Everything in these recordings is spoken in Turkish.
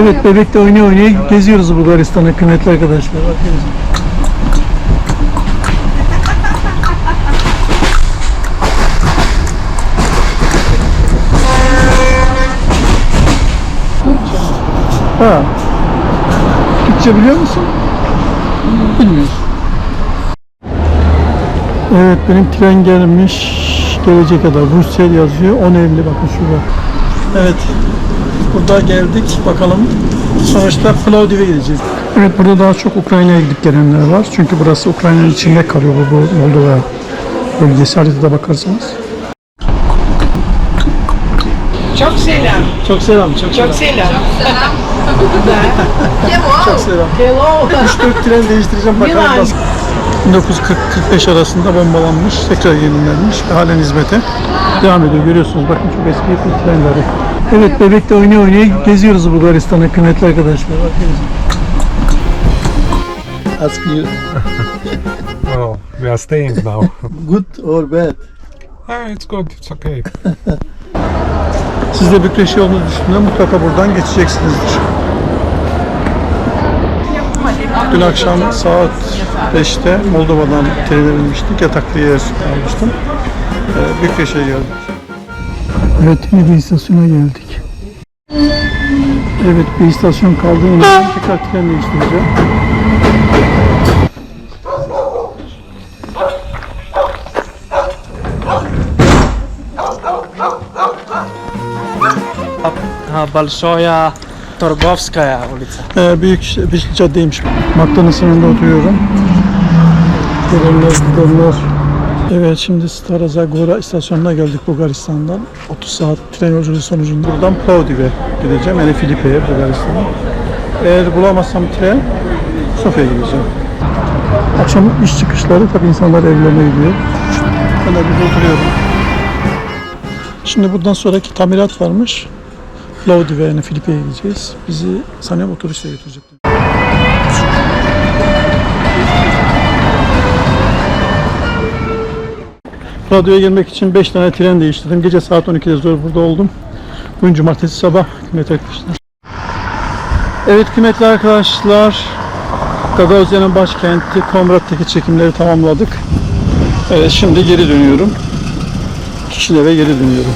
Evet bebekte oynaya oynaya geziyoruz Bulgaristan'ı kıymetli arkadaşlar. Bakıyoruz. Ha. Türkçe biliyor musun? Bilmiyorsun. Evet benim tren gelmiş. Gelecek kadar. Brüssel yazıyor. 10.50 bakın şurada. Evet. Burada geldik. Bakalım. Sonuçta Plovdiv'e gideceğiz. Evet burada daha çok Ukrayna'ya gidip gelenler var. Çünkü burası Ukrayna'nın içinde kalıyor bu, bu Moldova bölgesi. Haritada bakarsanız. Çok selam. Çok selam. Çok, Çok selam. Çok selam. Hello. 3-4 tren değiştireceğim bakalım nasıl. 1940-45 arasında bombalanmış, tekrar yenilenmiş ve halen hizmete devam ediyor. Görüyorsunuz bakın çok eski bir trenleri. Evet bebekte oynaya oynaya geziyoruz Bulgaristan'ı kıymetli arkadaşlar. Ask you, Well, we are staying now. good or bad? ah, it's good. It's okay. Siz de Bükreş yolunu düşünün mutlaka buradan geçeceksinizdir. Dün akşam saat 5'te Moldova'dan tren inmiştik. Yataklı yer almıştım. Ee, Bükreş'e geldik. Evet yine bir istasyona geldik. Evet bir istasyon kaldığım için tekrar tren değiştireceğim. Ha, Balsoya Torbowskaya ulica. Ee, büyük bir caddeymiş. Maktanın sınırında oturuyorum. Gelenler gidenler. Evet şimdi Stara Zagora istasyonuna geldik Bulgaristan'dan. 30 saat tren yolculuğu sonucunda buradan Plovdiv'e gideceğim. Yani Filipe'ye Bulgaristan'a. Eğer bulamazsam tren Sofya'ya gideceğim. Akşam iş çıkışları tabii insanlar evlerine gidiyor. Ben de burada oturuyorum. Şimdi buradan sonraki tamirat varmış. Plovdiv'e yani Filipe'ye gideceğiz. Bizi sanıyorum otobüsle götürecekler. Radyoya gelmek için 5 tane tren değiştirdim. Gece saat 12'de zor burada oldum. Bugün cumartesi sabah kıymetli arkadaşlar. Evet kıymetli arkadaşlar. Gagauzyan'ın başkenti Komrat'taki çekimleri tamamladık. Evet şimdi geri dönüyorum. Kişilere geri dönüyorum.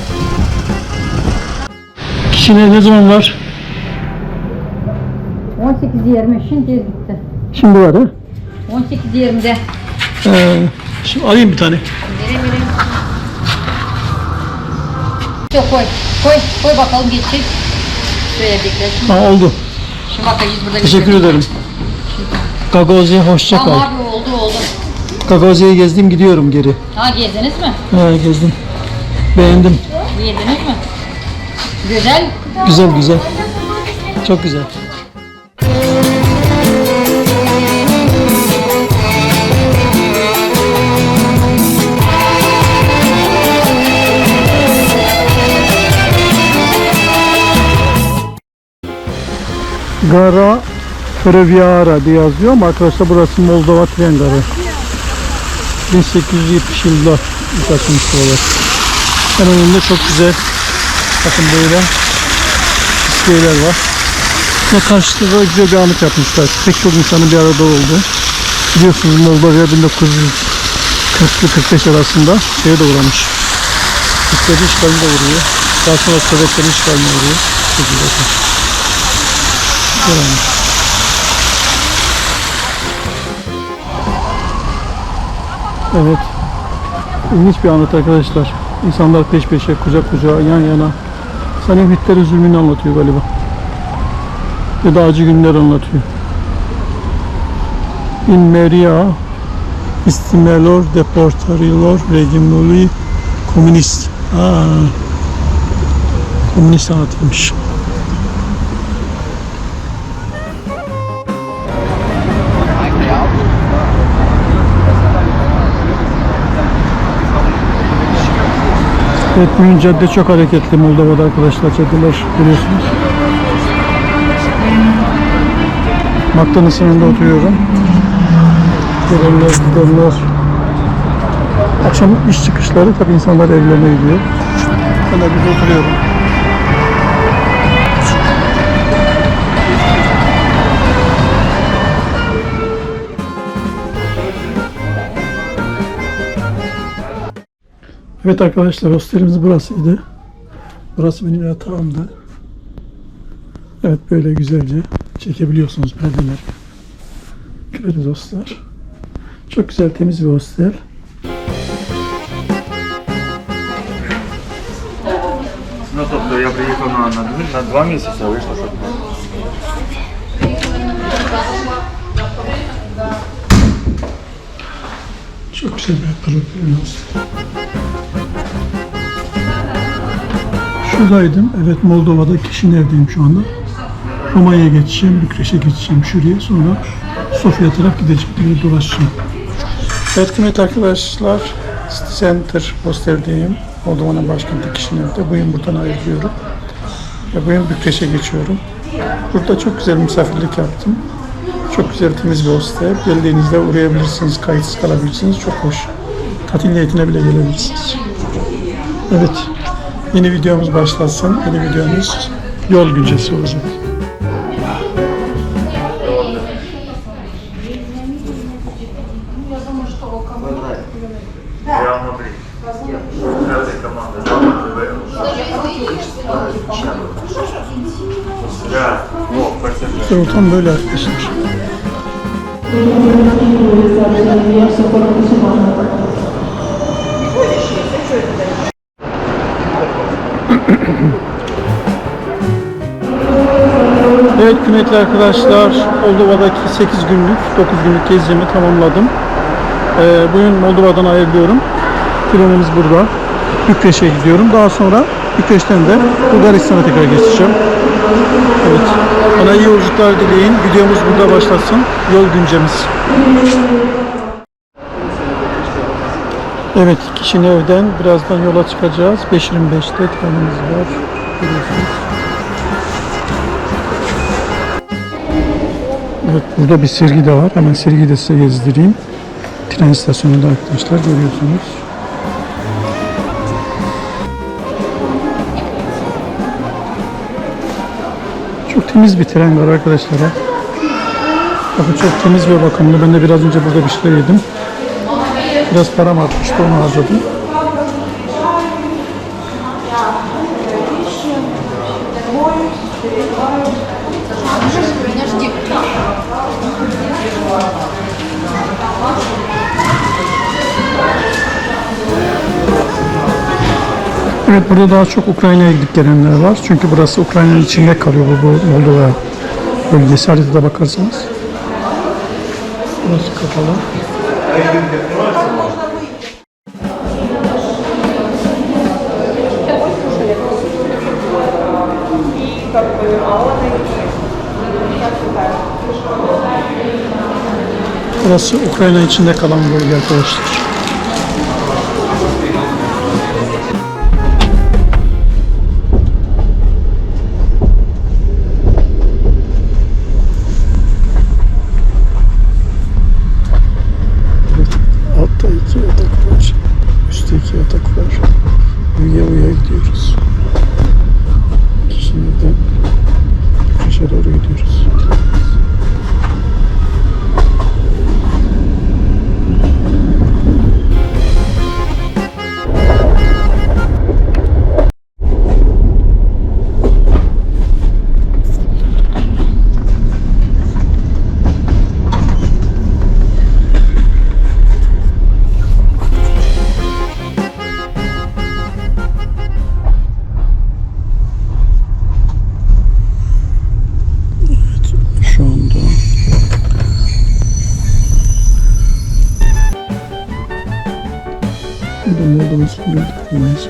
Kişiler ne zaman var? 18.20 şimdi gitti. Şimdi var ha? 18.20'de. Ee, şimdi alayım bir tane. Vereyim vereyim. Yok koy. Koy. Koy bakalım geçecek. Şöyle beklesin. Ha, oldu. Şimdi bakayız burada Teşekkür geçecek. ederim. Gagozya hoşça Tamam kal. abi oldu oldu. Gagazya'yı gezdim gidiyorum geri. Ha gezdiniz mi? Ha, gezdim. Beğendim. Yediniz mi? Güzel. Güzel güzel. Çok güzel. Gara Previara diye yazıyor ama arkadaşlar burası Moldova tren garı. 1870 yılında ilk açılmış buralar. Hemen önünde çok güzel bakın böyle iskeleler var. Ve karşıda da anıt yapmışlar. Pek çok insanın bir arada olduğu. Biliyorsunuz Moldova 1940 45 arasında şeye de uğramış. Hitler'in işgaline de uğruyor. Daha sonra Sovyetlerin işgaline uğruyor. Olmuş. Evet. İlginç bir anıt arkadaşlar. İnsanlar peş peşe, kucak kucağa, yan yana. Sanırım Hitler'in zulmünü anlatıyor galiba. Ya da acı günler anlatıyor. In Meria istimelor deportarilor regimuli komünist. Aa, komünist anlatılmış. Evet bugün cadde çok hareketli Moldova'da arkadaşlar caddeler görüyorsunuz. McDonald's'ın önünde oturuyorum. Gelenler gidenler. Akşam iş çıkışları tabii insanlar evlerine gidiyor. Ben de burada oturuyorum. Evet arkadaşlar hostelimiz burasıydı. Burası benim yatağımdı. Evet böyle güzelce çekebiliyorsunuz perdeleri. Şöyle dostlar. Çok güzel temiz bir hostel. Ну тобто я приїхав на, на, на два місяці, а вийшло, що два. Çok güzel bir pırıl pırıl Şuradaydım. Evet Moldova'da Kişinev'deyim şu anda. Romanya'ya geçeceğim, Bükreş'e geçeceğim şuraya. Sonra Sofya taraf gideceğim. Böyle dolaşacağım. Evet kıymetli arkadaşlar, City Center Hostel'deyim. Moldova'nın başkenti Kişinev'de. Bugün buradan ayrılıyorum. Ve bugün Bükreş'e geçiyorum. Burada çok güzel misafirlik yaptım. Çok güzel temiz bir hostel. Geldiğinizde uğrayabilirsiniz, kayıtsız kalabilirsiniz. Çok hoş. Tatil niyetine bile gelebilirsiniz. Evet, Yeni videomuz başlasın. Yeni videomuz yol güncesi olacak. İşte ortam böyle arkadaşlar. Kıymetli arkadaşlar, Moldova'daki 8 günlük, 9 günlük gezimi tamamladım. Ee, bugün Moldova'dan ayrılıyorum. Trenimiz burada. Bükreş'e gidiyorum. Daha sonra Bükreş'ten de Bulgaristan'a tekrar geçeceğim. Evet. Bana iyi yolculuklar dileyin. Videomuz burada başlasın. Yol güncemiz. Evet, Kişinev'den birazdan yola çıkacağız. 5.25'te trenimiz var. Görüyorsunuz. Evet, burada bir sergi de var. Hemen sergiyi de size gezdireyim. Tren istasyonunda arkadaşlar görüyorsunuz. Çok temiz bir tren var arkadaşlar. Bakın çok temiz ve bakımlı. Ben de biraz önce burada bir şeyler yedim. Biraz param artmıştı onu harcadım. Evet burada daha çok Ukrayna'ya gidip gelenler var. Çünkü burası Ukrayna'nın içinde kalıyor bu, bu Moldova bölgesi haritada bakarsanız. Burası kapalı. Burası Ukrayna içinde kalan bölge arkadaşlar.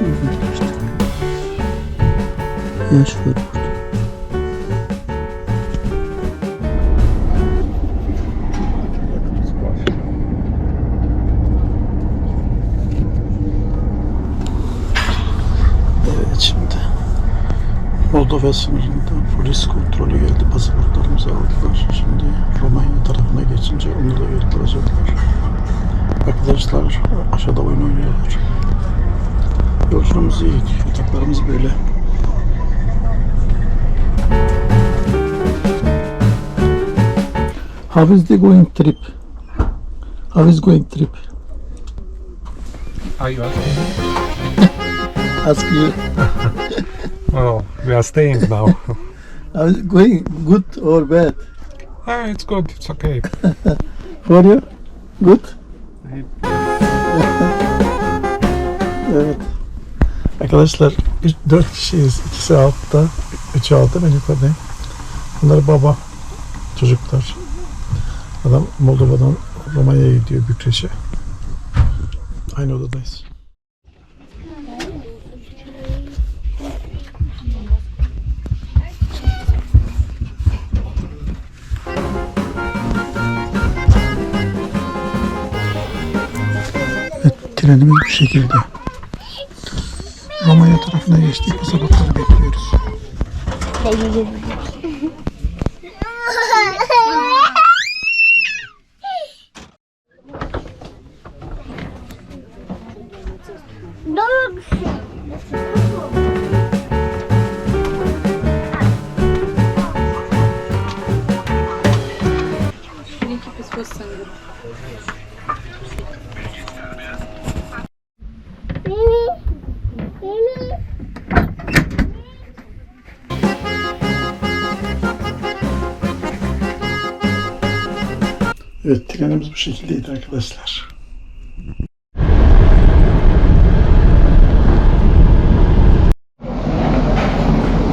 Burada işte. Yaş burada. Evet şimdi Moldova sınırında polis kontrolü geldi. Pasaportlarımızı aldılar. Şimdi Romanya tarafına geçince onu da geri alacaklar. Arkadaşlar aşağıda oyun oynuyorlar. Yolculuğumuz iyi. Yataklarımız böyle. How is the going trip? How is going trip? Are you asking ask you. Well, we are staying now. Are you going good or bad? ah, it's good. It's okay. For you? Good? evet. Arkadaşlar 4 kişiyiz. İkisi altta, üçü altta, ben yukarıdayım. Bunlar baba çocuklar. Adam Moldova'dan Romanya'ya gidiyor Bükreş'e. Aynı odadayız. Trenimiz bu şekilde. Romanya tarafına geçtik. Pasaportları bekliyoruz. Evet trenimiz bu şekildeydi arkadaşlar.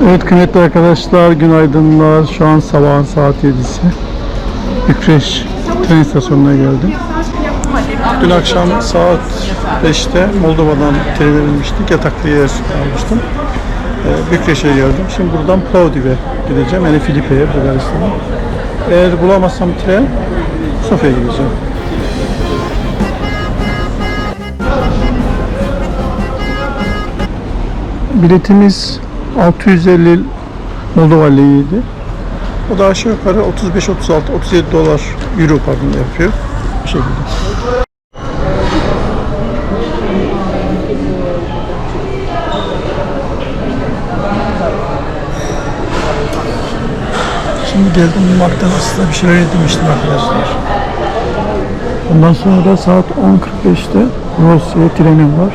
Evet kıymetli arkadaşlar günaydınlar. Şu an sabahın saat 7'si. Bükreş tren istasyonuna geldim. Dün akşam saat 5'te Moldova'dan trene binmiştik. Yataklı yer almıştım. Ee, Bükreş'e geldim. Şimdi buradan Plovdiv'e gideceğim. Yani Filipe'ye, Bulgaristan'a. Eğer bulamazsam tren Sofya'ya gideceğim. Biletimiz 650 Moldova liriydi. O da aşağı yukarı 35, 36, 37 dolar, euro pardon yapıyor. Bu şekilde. Şimdi geldim McDonald's'ta bir şeyler yedirmiştim arkadaşlar. Ondan sonra da saat 10.45'te Rusya'ya trenim var.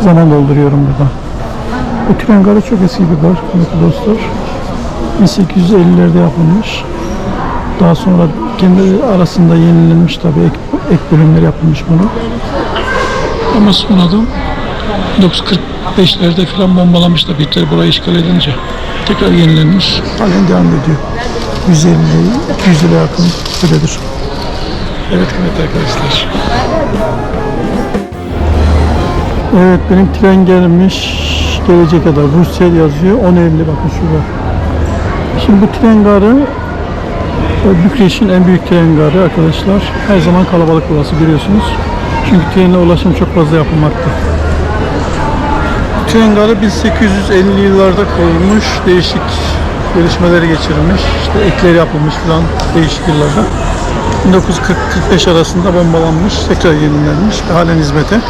Zaman dolduruyorum burada. Bu tren garı çok eski bir gar, dostlar. 1850'lerde yapılmış. Daha sonra kendi arasında yenilenmiş tabii ek, ek bölümler yapılmış bunu. Ama sonradan 1945'lerde falan bombalamış da Hitler burayı işgal edince tekrar yenilenmiş. Halen devam ediyor. 150 200 lira yakın süredir. Evet kıymetli arkadaşlar. Evet benim tren gelmiş. Gelecek kadar Rusya yazıyor. 10 Eylül bakın şurada. Şimdi bu tren garı e, Bükreş'in en büyük tren garı arkadaşlar. Her zaman kalabalık burası görüyorsunuz. Çünkü trenle ulaşım çok fazla yapılmakta. Tren garı 1850'li yıllarda kurulmuş. Değişik gelişmeleri geçirilmiş. İşte ekleri yapılmış falan değişik yıllarda. 1940-45 arasında bombalanmış, tekrar yenilenmiş ve halen hizmete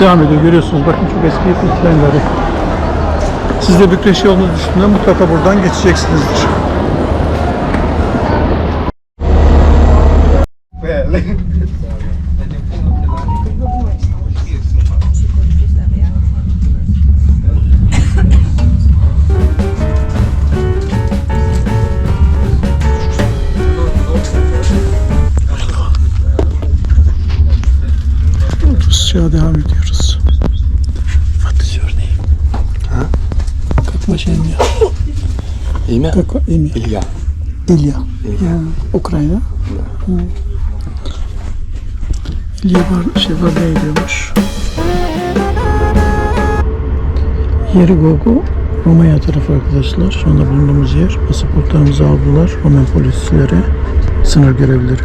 devam ediyor. Görüyorsunuz bakın çok eski bir tren garı. Siz de Bükreş yolunuz üstünde mutlaka buradan geçeceksinizdir. imię? Tak, imię. Ilia. Ilia. Ilia. Ukrayna. Hmm. İlya var, şey var ediyormuş. Yeri Gogo Romanya tarafı arkadaşlar. Şu anda bulunduğumuz yer. Pasaportlarımızı aldılar. Roman polisleri, sınır görevlileri.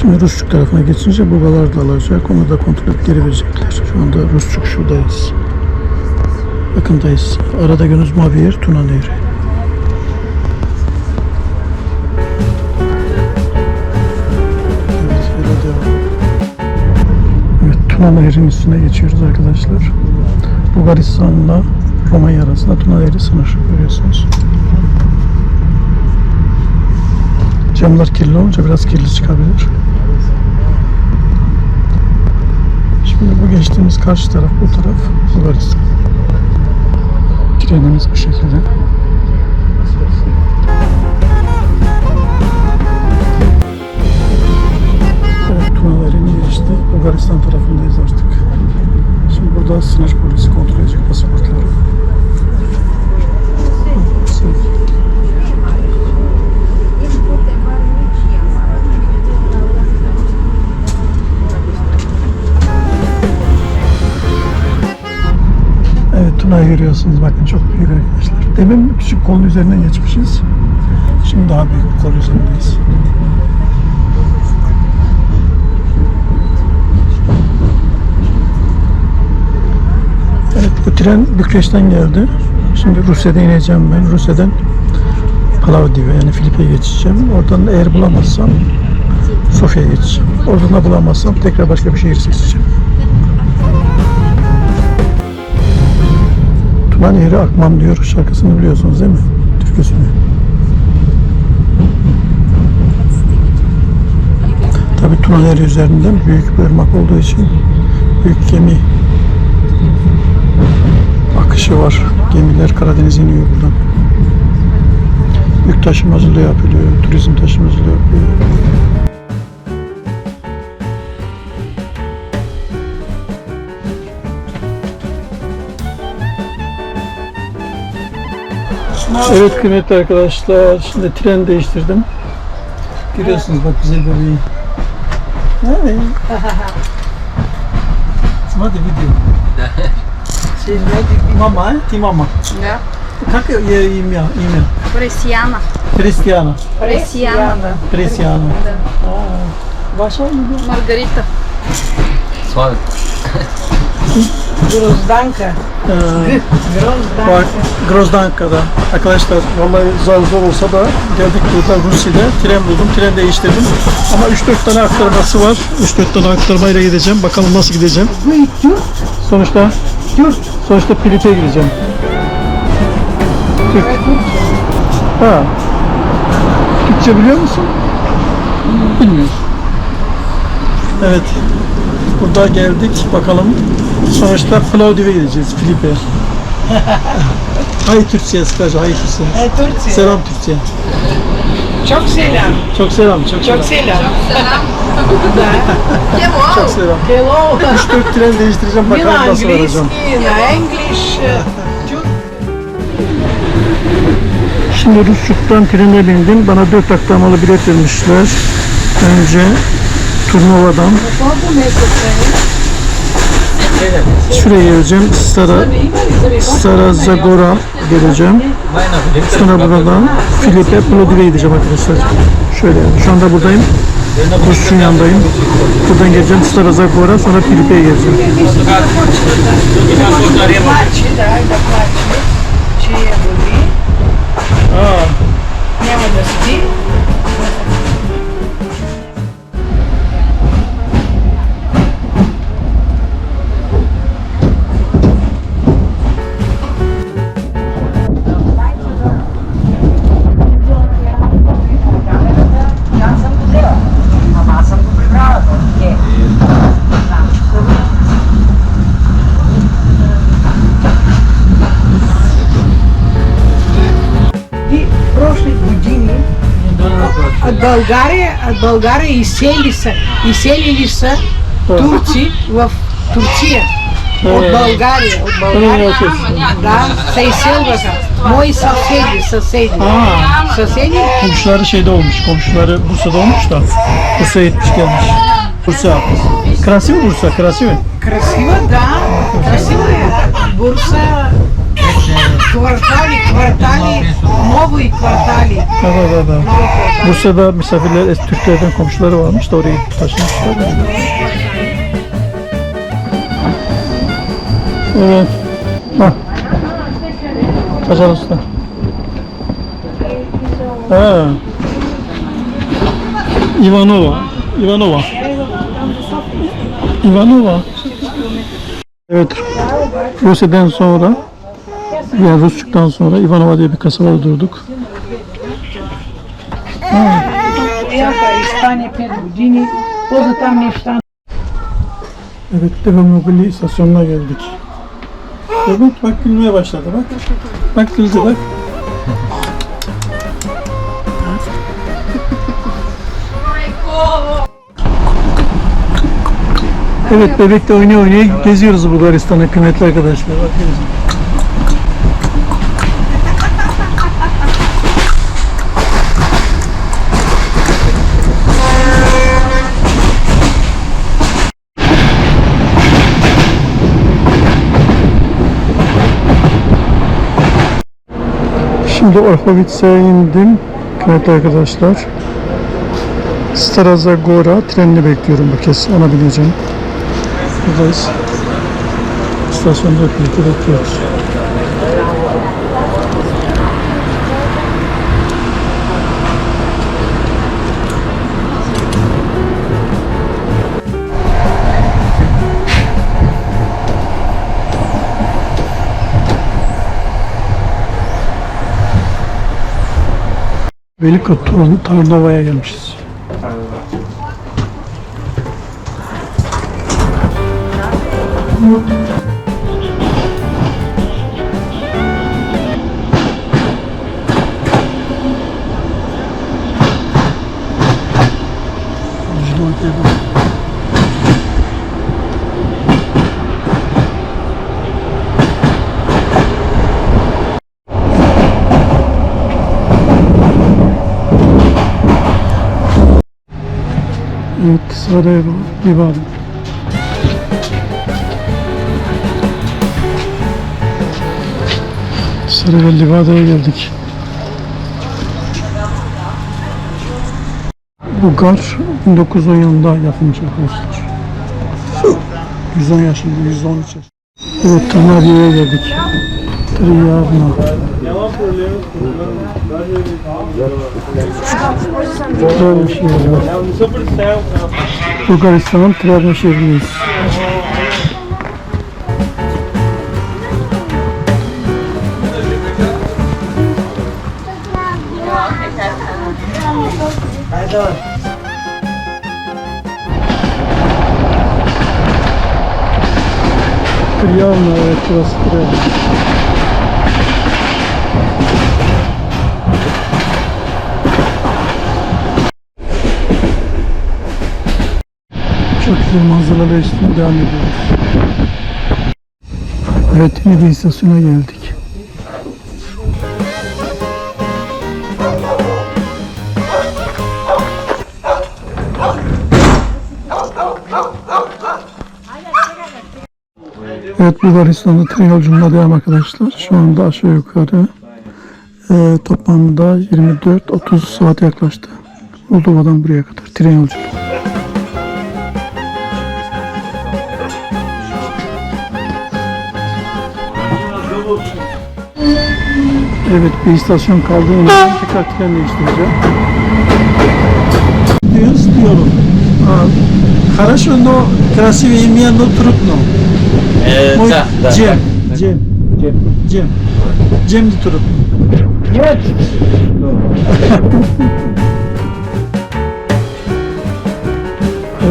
Şimdi Rusçuk tarafına geçince buralar da alacak. Onu da kontrol edip geri verecekler. Şu anda Rusçuk şuradayız. Yakındayız. Arada Gönüz Mavi Yer, Tuna Nehri. Tuna Nehri'nin üstüne geçiyoruz arkadaşlar. Bulgaristan'la Romanya arasında Tuna Nehri sınır görüyorsunuz. Camlar kirli olunca biraz kirli çıkabilir. Şimdi bu geçtiğimiz karşı taraf bu taraf Bulgaristan. Trenimiz bu şekilde. Bulgaristan tarafındayız artık. Şimdi burada sınır polisi kontrol edecek pasaportları. Evet Tuna'yı görüyorsunuz bakın çok büyük arkadaşlar. Demin küçük kolun üzerinden geçmişiz. Şimdi daha büyük bir üzerindeyiz. Evet bu tren Bükreş'ten geldi. Şimdi Rusya'da ineceğim ben. Rusya'dan Plovdiv'e yani Filip'e geçeceğim. Oradan da eğer bulamazsam Sofya'ya geçeceğim. Oradan da bulamazsam tekrar başka bir şehir seçeceğim. Tuna Nehri akmam diyor şarkısını biliyorsunuz değil mi? Türküsünü. Tabi Tuna Nehri üzerinden büyük bir ırmak olduğu için büyük gemi akışı var. Gemiler Karadeniz'e iniyor buradan. Yük taşımacılığı yapılıyor, turizm taşımacılığı yapılıyor. Evet kıymetli arkadaşlar, şimdi tren değiştirdim. Görüyorsunuz bak güzel bebeği. Hey. Смотри видео. Мама, э? ты мама. Да. Как ее имя? имя? Пресьяна. Кристиана. Пресьяна. Кристиана. А, Ваша имя? Маргарита. Grozdanka. Ee, Bak, Grozdanka'da. Arkadaşlar vallahi zor zor olsa da geldik burada Rusya'da tren buldum. Tren değiştirdim. Ama 3-4 tane aktarması var. 3-4 tane aktarmayla gideceğim. Bakalım nasıl gideceğim. Sonuçta istiyoruz. Sonuçta Filip'e gideceğim. Türk. Ha. Türkçe biliyor musun? Bilmiyorum. Evet. Burada geldik. Bakalım. Sonuçta Flaudi'ye gideceğiz. Filip'e. hay Türkçe, Sıkacı. Hay Türkçe. Hay Türkçe. Selam Türkçe. Çok selam. Çok selam. Çok, çok selam. Çok selam. Çok Hello. çok selam. Hello. Şu Türk tren değiştireceğim bakalım nasıl olacağım. English. E, Şimdi Rusçuk'tan trene bindim. Bana 4 aktarmalı bilet vermişler. Önce Turnova'dan. Şuraya geleceğim. Sara, Sara Zagora vereceğim. Sonra buradan Filip'e Bloodway'e gideceğim arkadaşlar. Şöyle yani. Şu anda buradayım. Kurşun yandayım. Buradan geleceğim Stara Zakor'a sonra Filip'e geleceğim. Ne oldu? България, от България изсели са, изселили са турци в Турция. От България, от България. Да, се изселваха. Мои съседи, съседи. aa. Съседи Komşuları şeyde olmuş. Komşuları Bursa'da olmuş da. Bursa'ya gitmiş gelmiş. Bursa. Krasiv Bursa, Krasiv. красиво, да, красиво е. Бурса, Kvartali, kvartali, novi kvartali. Evet, evet, evet. Bursa'da misafirler, Türklerden komşuları varmış da orayı taşımışlar. Evet. Hah. Hacer Usta. Ha. Ivanova. Ivanova. Ivanova. Evet. Rusya'dan sonra yani Rusçuk'tan sonra Ivanova diye bir kasabada durduk. Evet, Devamoguli istasyonuna geldik. Evet, bak gülmeye başladı bak. Bak güldü bak. Evet bebekle oynaya oynaya geziyoruz Bulgaristan'ı kıymetli arkadaşlar. Bakıyoruz. Şimdi Orhovic'e indim kıymetli arkadaşlar. Stara Zagora trenini bekliyorum bu kez. Ona bineceğim. Buradayız. İstasyonda birlikte bekliyoruz. Velika Tur- Tarnova'ya gelmişiz. Evet, Sarajevo, Livada. Sarajevo Livada'ya geldik. Bu gar 1910 yılında yapılmış arkadaşlar. 110 yaşında, 113 yaş. Evet, Tırnaviya'ya geldik. Triyarna. Böyle bir şey var. Bulgaristan'ın Trabzon şehrindeyiz. Çok güzel manzaralar eşliğinde devam ediyoruz. Evet yeni bir istasyona geldik. Evet Bulgaristan'da tren yolculuğuna devam arkadaşlar. Şu anda aşağı yukarı e, toplamda 24-30 saat yaklaştı. Moldova'dan buraya kadar tren yolculuğu. Evet bir istasyon kaldığında tekrar tren değiştireceğim. Diyoruz diyorum. Хорошо, но красивее имя, но трудно. Мой Джем. Джем. Джем. Джем. Джем de трудно. Нет.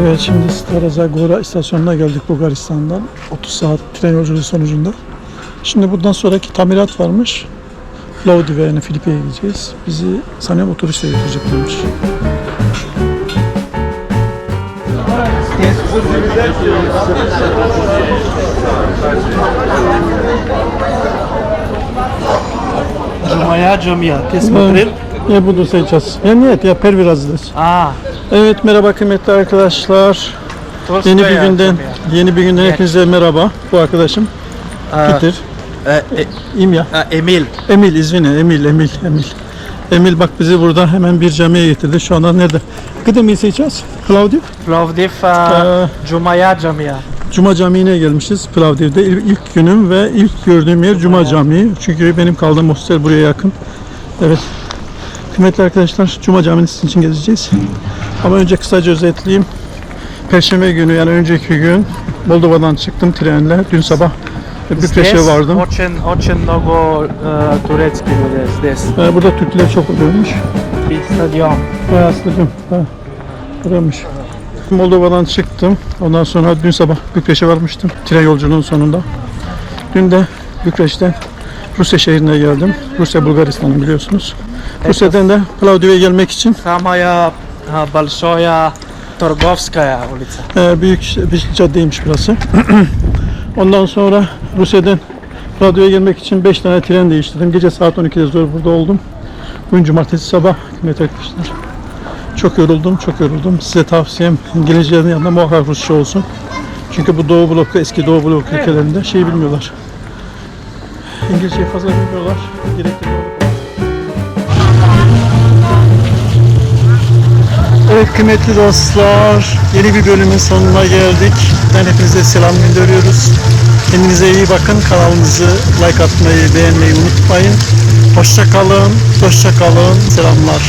Evet şimdi Stara Zagora istasyonuna geldik Bulgaristan'dan. 30 saat tren yolculuğu sonucunda. Şimdi bundan sonraki tamirat varmış. Lodi ve Filipe'ye gideceğiz. Bizi sanıyorum otobüsle götüreceklermiş. Cuma'ya camiye. Tesmakril. Ne budur seçeceğiz? Emniyet ya pervir azdır. Aa. Evet merhaba kıymetli arkadaşlar. Yeni bir günden yeni bir günden hepinize merhaba. Bu arkadaşım Aa. Peter. E, e, İmya. Ha, Emil. Emil izvine Emil Emil Emil. Emil bak bizi burada hemen bir camiye getirdi. Şu anda nerede? Gıda mı yiyeceğiz? Plavdiv. Plovdiv Ee, e, Cuma'ya camia. Cuma Camii'ne gelmişiz Plavdiv'de. İl- İlk, günüm ve ilk gördüğüm yer Cuma Camii. Çünkü benim kaldığım hostel buraya yakın. Evet. Kıymetli arkadaşlar Cuma Camii'ni sizin için gezeceğiz. Ama önce kısaca özetleyeyim. Perşembe günü yani önceki gün Moldova'dan çıktım trenle. Dün sabah Bükreş'e vardım. Очень, очень много э, турецких людей здесь. Ee, burada Türkler çok oluyormuş. Bir stadion. Bayağı stadyum. Ha, Buraymış. Moldova'dan çıktım. Ondan sonra dün sabah Bükreş'e varmıştım. Tren yolculuğunun sonunda. Dün de Bükreş'ten Rusya şehrine geldim. Rusya Bulgaristan'ı biliyorsunuz. Rusya'dan da Plovdiv'e gelmek için Самая а, большая торговская улица. e, büyük bir caddeymiş burası. Ondan sonra Rusya'dan Plovdiv'e gelmek için 5 tane tren değiştirdim. Gece saat 12'de zor burada oldum. Bugün cumartesi sabah kıymetli arkadaşlar. Çok yoruldum, çok yoruldum. Size tavsiyem İngilizcenin yanında muhakkak Rusça olsun. Çünkü bu Doğu bloku, eski Doğu blok ülkelerinde şeyi bilmiyorlar. İngilizceyi fazla bilmiyorlar. Gerekli doğru Evet kıymetli dostlar, yeni bir bölümün sonuna geldik. Ben hepinize selam gönderiyoruz. Kendinize iyi bakın, kanalımızı like atmayı, beğenmeyi unutmayın. Hoşça kalın, hoşça kalın, selamlar.